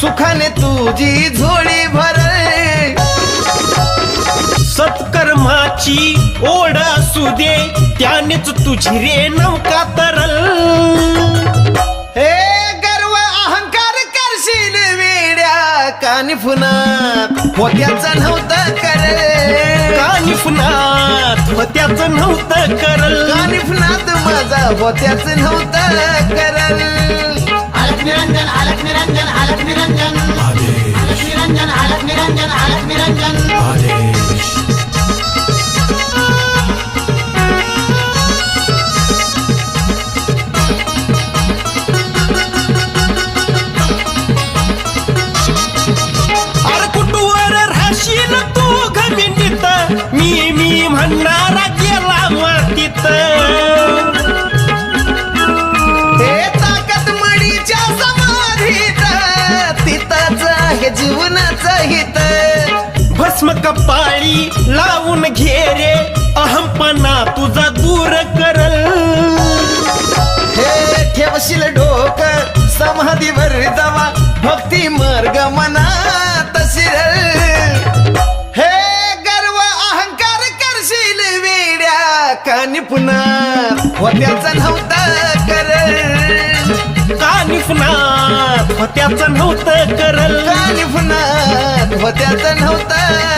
सुखाने तुझी झोळी भरल. सत्कर्माची ओढ असू दे त्यानेच तुझी रे नौका तरल. हे गर्व अहंकार करशील वेड्या कानिफुनात होत्याचं नव्हतं करल. कानिफुनात होत्याचं नव्हतं करल. कानिफुनात माझा होत्याचं नव्हतं करल. निरंजन अलग निरंजन अलग निरंजन अलग निरंजन अलग निरंजन अलग निरंजन अरे कुटुवर राशील तू घमिंडीत मी मी म्हणणारा गेला मातीत. भस्म कपाळी लावून घे रे. अहमपणा तुझा दूर करल. हे ठेवशील डोक समाधीवर जावा. भक्ती मार्ग मनात शिरल. हे गर्व अहंकार करशील वेड्या कानी पुन्हा. होत्याचं नव्हतं करल. कानिफनात त्याच नव्हतं करल. कानी पुन्हा होत्याचं नव्हतं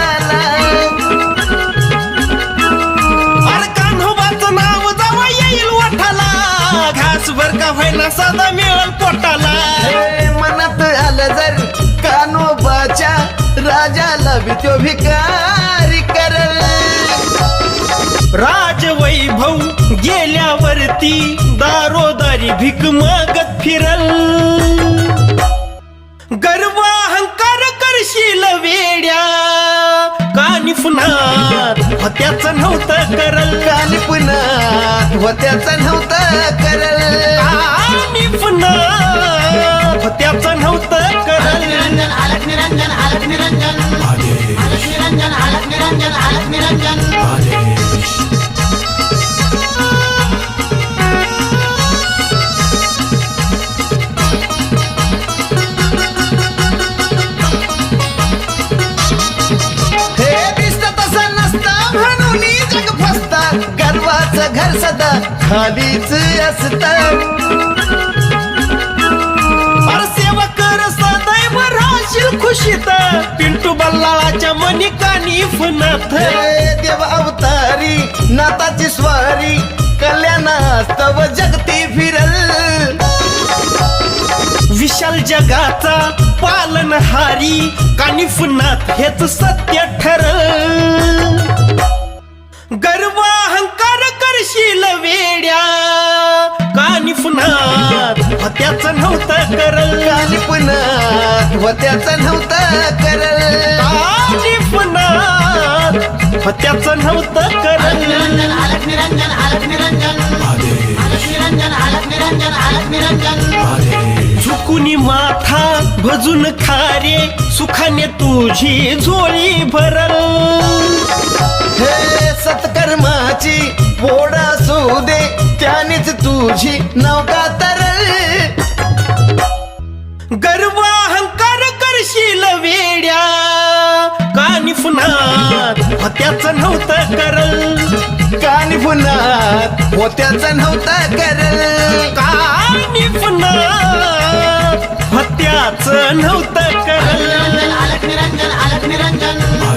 साधा मिळल पोटाला. मनात आलं जर कानोबाच्या राजाला भी तो भिकारी करल. राजवैभव गेल्यावरती दारोदारी भीक मागत फिरल. गर्व अहंकार करशील वेड्या कानिफनात त्याच नव्हतं करल कानी पुन्हा होत्याचं नव्हतं करल गर्वाचं घर सदा खालीच असत. सेवा कर सदैव राशील खुशीत. पिंटू बल्लाळाच्या मनी कानिफनाथ हे देव अवतारी नाताची स्वारी कल्याणास्तव जगती फिरल. विशाल जगाचा पालनहारी कानिफनाथ हेच सत्य ठरल. गर्व अहंकार करशील वेड्या. कानिफनाथ त्याच नव्हतं करल. कानी पुन्हा होत्याचं नव्हतं करल. कानिफनाथ त्याच नव्हतं करल. निरंजन निरंजन निरंजन निरंजन निरंजन झुकुनी माथा भजून खारे सुखाने तुझी झोळी भरल. हे कर्माची ओढा असू दे त्यानेच तुझी नौका तरल? गर्व अहंकार करशील वेड्या कानी फुनात होत्याचं नव्हतं करल? कानी फुनात होत्याचं नव्हतं करल? कानी फुनात होत्याचं नव्हतं करल? निरंजन निरंजन.